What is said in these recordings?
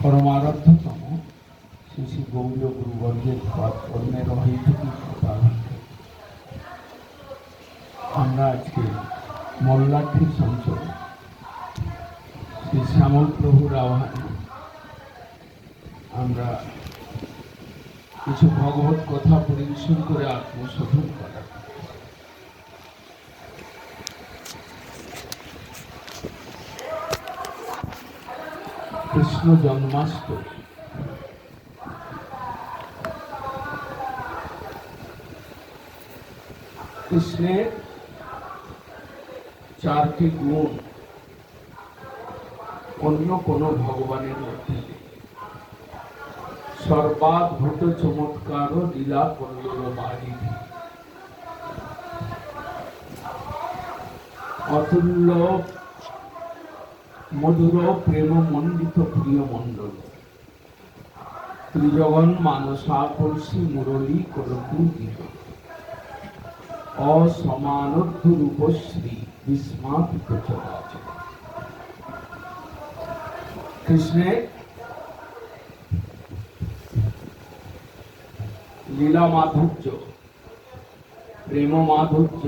পরমারাধ্যতম শ্রী শ্রী গৌরী গুরুবর্গের পদ আমরা আজকে মোল্লাঠি অঞ্চল শ্রী শ্যামল প্রভুর আহ্বানে আমরা কিছু ভগবত কথা পরিবেশন করে আত্মশোধন করা কৃষ্ণ জন্মাষ্টমী। কৃষ্ণের চারটি গুণ অন্য কোন ভগবানের মধ্যে নেই। সর্বাদ্ভুত চমৎকার লীলা পল্লব বাড়ি অতুল্য মধুর প্রেম মণ্ডিত প্রিয় মণ্ডল ত্রিজগন মানসা কলসি মুরলী কলকুগীত অসমানর্ধ রূপশ্রী বিস্মাপিত কৃষ্ণের লীলা মাধুর্য, প্রেম মাধুর্য,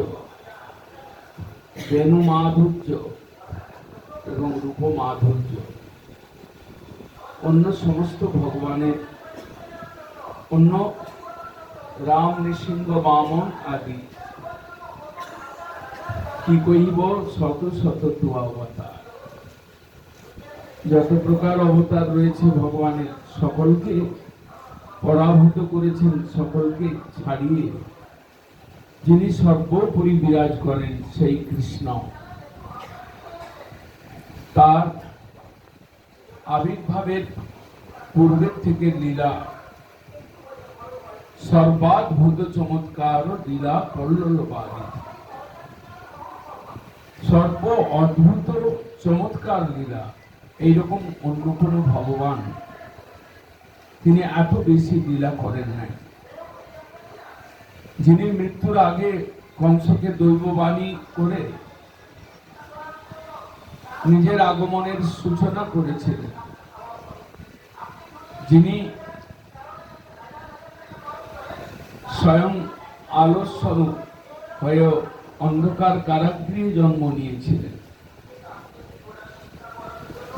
বেণু মাধুর্য এবং রূপ মাধুর্য অন্য সমস্ত ভগবানের অন্য রাম নৃসিংহ বামন আদি। কি কহিব? শত শত অবতার। যত প্রকার অবতার রয়েছে ভগবানের, সকলকে পরাভূত করেছেন, সকলকে ছাড়িয়ে যিনি সর্বোপরি বিরাজ করেন সেই কৃষ্ণ। তার আবির্ভাবের পূর্বের থেকে লীলা, সর্বাদ্ভুত চমৎকার লীলা কল্লোলবাদী সর্ব অদ্ভুত চমৎকার লীলা, এইরকম অন্য কোনো ভগবান তিনি এত বেশি লীলা করেন নাই। যিনি মৃত্যুর আগে কংসকে দৈববাণী করে নিজের আগমনের সূচনা করেছিলেন যিনি স্বয়ং আলো স্বরূপ হয়ে অন্ধকার কারাগৃহে জন্ম নিয়েছিলেন।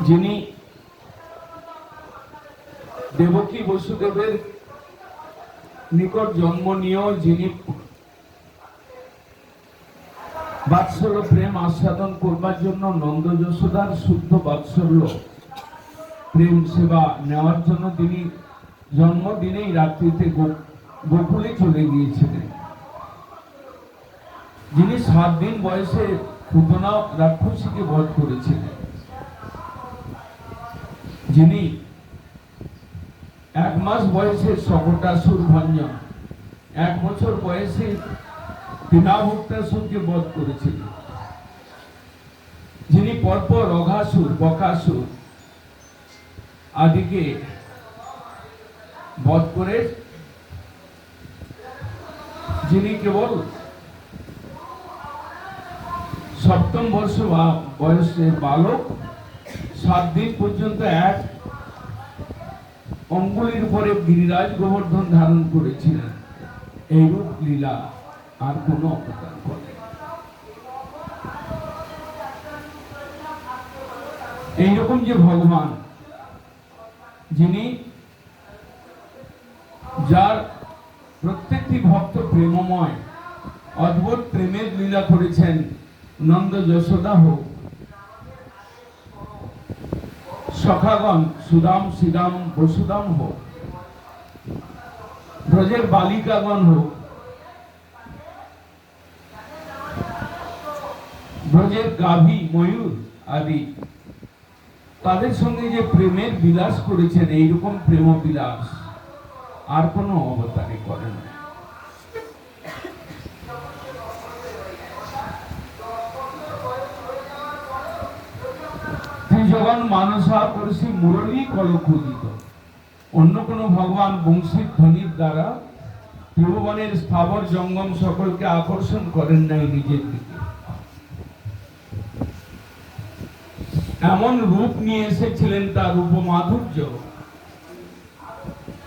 যিনি দেবকী বসুদেবের নিকট জন্ম নিয়েও যিনি বাৎসল্য প্রেম আস্বাদন করবার জন্য নন্দ যশোদার শুদ্ধ বাৎসল্য। প্রেম সেবা নেওয়ার জন্য তিনি জন্মদিনেই রাত্রিতে গোকুলে চলে গিয়েছিলেন। যিনি সাত দিন বয়সে পুতনা রাক্ষসীকে বধ করেছিলেন। যিনি এক মাস বয়সে সকটাসুর ভঞ্জন এক বছর বয়সে তিনাভুক্তাসুরকে বধ করেছিলেন যিনি পরপর অঘাসুর, বকাসুর আদিকে বধ করে, যিনি কেবল সপ্তম বর্ষ বা বয়সের বালক, সাত দিন পর্যন্ত এক অঙ্গুলির উপরে গিরিরাজ গোবর্ধন ধারণ করেছিলেন। এইরূপ লীলা আর কোনো করে এইরকম যে ভগবান, যিনি যার প্রত্যেকটি ভক্ত প্রেমময়, অদ্ভুত প্রেমের লীলা করেছেন নন্দ যশোদা হোক, সখাগণ সুদাম শ্রীরাম বসুদাম হোক, ব্রজের বালিকাগণ হোক ব্রজের গাভী, ময়ূর আদি। তাদের সঙ্গে যে প্রেমের বিলাস করেছেন, এইরকম প্রেম বিলাস আর কোনো অবতারে করেন না। ত্রিজগন মানসা পড়শি মুরলী কলকুদিত অন্য কোন ভগবান বংশীর ধ্বনির দ্বারা ত্রিভুবনের স্থাবর জঙ্গম সকলকে আকর্ষণ করেন নাই নিজের দিকে। এমন রূপ নিয়ে এসেছিলেন তার রূপমাধুর্য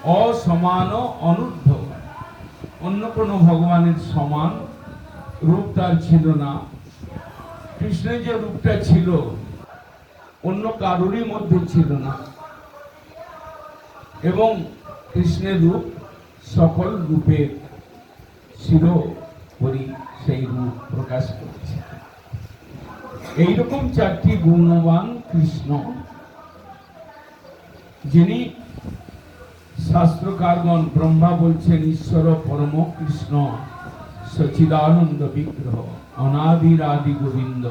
অসমান অনূর্ধ্ব। অন্য কোনো ভগবানের সমান রূপ তার ছিল না। কৃষ্ণের যে রূপটা ছিল, অন্য কারোরই মধ্যে ছিল না। এবং কৃষ্ণের রূপ সকল রূপের শিরোপরি সেই রূপ প্রকাশ করেছে। এইরকম চারটি গুণবান কৃষ্ণ, যিনি শাস্ত্রকারগণ ব্রহ্মা বলছেন, ঈশ্বর পরম কৃষ্ণ, সচিদানন্দ বিগ্রহ অনাদির আদি গোবিন্দ,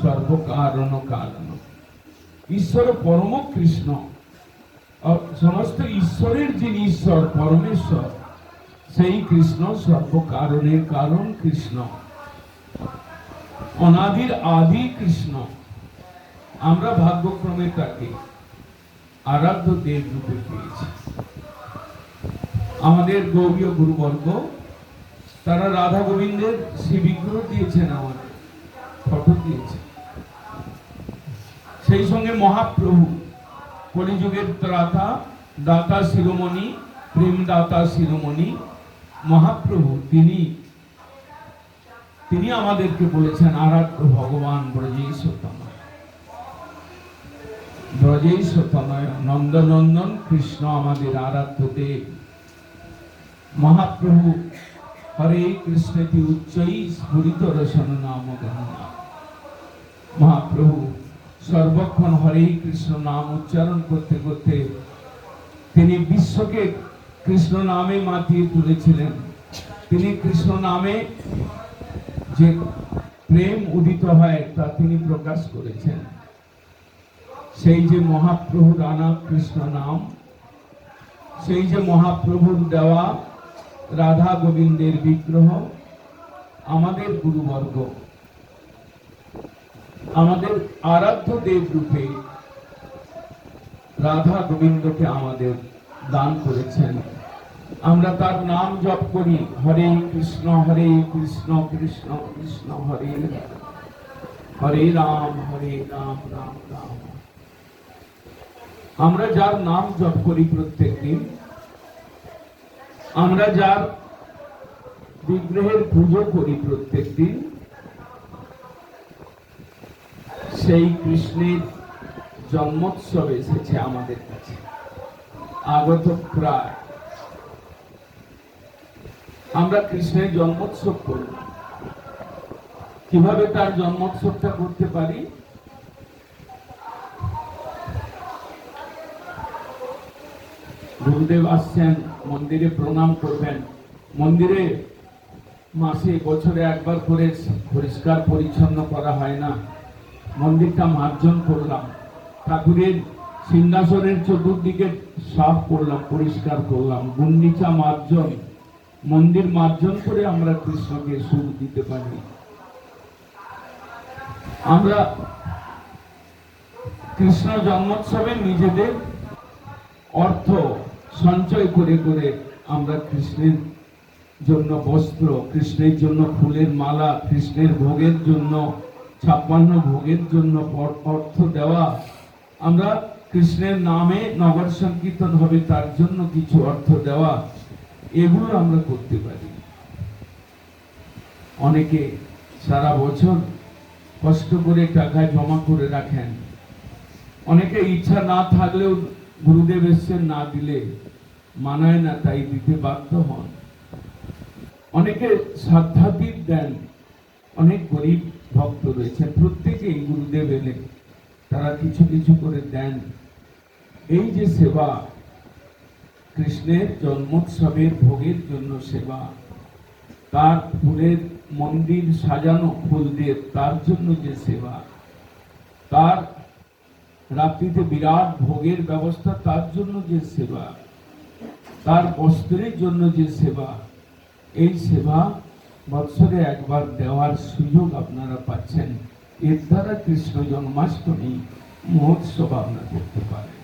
সর্বকারণ কারণ। ঈশ্বর পরম কৃষ্ণ। সমস্ত ঈশ্বরের যিনি ঈশ্বর, পরমেশ্বর, সেই কৃষ্ণ সর্বকারণের কারণ কৃষ্ণ। অনাদির আদি কৃষ্ণ। আমরা ভাগ্যক্রমে তাকে আরাধ্য দেব রূপে পেয়েছি। আমাদের গৌরীয় গুরুবর্গ, তারা রাধা গোবিন্দের শ্রী বিগ্রহ দিয়েছেন আমাদের, ফটো দিয়েছে সেই সঙ্গে মহাপ্রভু, কলিযুগের ত্রাতা, দাতা শিরোমণি প্রেম দাতা শিরোমণি, মহাপ্রভু, তিনি তিনি আমাদেরকে বলেছেন, আরাধ্য ভগবান ব্রজেই সতময় ব্রজেই সতময় নন্দনন্দন কৃষ্ণ আমাদের আরাধ্য দেব মহাপ্রভু হরে কৃষ্ণতি উচ্চই স্ফুরিত রসন নাম মহাপ্রভু সর্বক্ষণ হরে কৃষ্ণ নাম উচ্চারণ করতে করতে তিনি বিশ্বকে কৃষ্ণ নামে মাতিয়ে তুলেছিলেন। তিনি কৃষ্ণ নামে যে প্রেম উদিত হয় তা তিনি প্রকাশ করেছেন। সেই যে মহাপ্রভু রানা কৃষ্ণ নাম, সেই যে মহাপ্রভুর দেওয়া রাধা গোবিন্দের বিগ্রহ, আমাদের গুরুবর্গ, আমাদের আরাধ্য দেব রূপে রাধা গোবিন্দকে আমাদের দান করেছেন। আমরা তার নাম জপ করি, হরে কৃষ্ণ হরে কৃষ্ণ কৃষ্ণ কৃষ্ণ, হরে হরে। রাম হরে রাম রাম রাম আমরা যার নাম জপ করি প্রত্যেক দিন, আমরা যার বিগ্রহের পুজো করি প্রত্যেক দিন, সেই কৃষ্ণের জন্মোৎসব এসেছে আমাদের কাছে আগত প্রায় আমরা কৃষ্ণের জন্মোৎসব করি। কীভাবে তার জন্মোৎসবটা করতে পারি? গুরুদেব আসছেন, মন্দিরে প্রণাম করবেন। মন্দিরে মাসে বছরে একবার করে পরিষ্কার পরিচ্ছন্ন করা হয় না। মন্দিরটা মার্জন করলাম। ঠাকুরের সিংহাসনের চতুর্দিকে সাফ করলাম, পরিষ্কার করলাম। গুন্ডিচা মার্জন। মন্দির মার্জন করে আমরা কৃষ্ণকে সুখ দিতে পারি। আমরা কৃষ্ণ জন্মোৎসবে নিজেদের অর্থ সঞ্চয় করে করে আমরা কৃষ্ণের জন্য বস্ত্র, কৃষ্ণের জন্য ফুলের মালা, কৃষ্ণের ভোগের জন্য, ছাপ্পান্ন ভোগের জন্য অর্থ দেওয়া। আমরা কৃষ্ণের নামে নগর সংকীর্তন হবে, তার জন্য কিছু অর্থ দেওয়া। এগুলো আমরা করতে পারি। অনেকে সারা বছর কষ্ট করে টাকা জমা করে রাখেন। অনেকে ইচ্ছা না থাকলেও গুরুদেব এসছেন, না দিলে মানায় না, তাই দিতে বাধ্য হন। অনেকে সাধ্যাতীত দেন, অনেক গরিব ভক্ত রয়েছেন প্রত্যেকেই গুরুদেব এলে তারা কিছু কিছু করে দেন। এই যে সেবা কৃষ্ণের জন্মোৎসবের ভোগের জন্য সেবা। তার ফুলের মন্দির সাজানো ফুল দিয়ে তার জন্য যে সেবা। তার রাত্রিতে বিরাট ভোগের ব্যবস্থা, তার জন্য যে সেবা। তার বস্ত্রের জন্য যে সেবা। এই সেবা বৎসরে একবার দেওয়ার সুযোগ আপনারা পাচ্ছেন। এর দ্বারা কৃষ্ণ জন্মাষ্টমী, মহোৎসব আপনারা করতে পারেন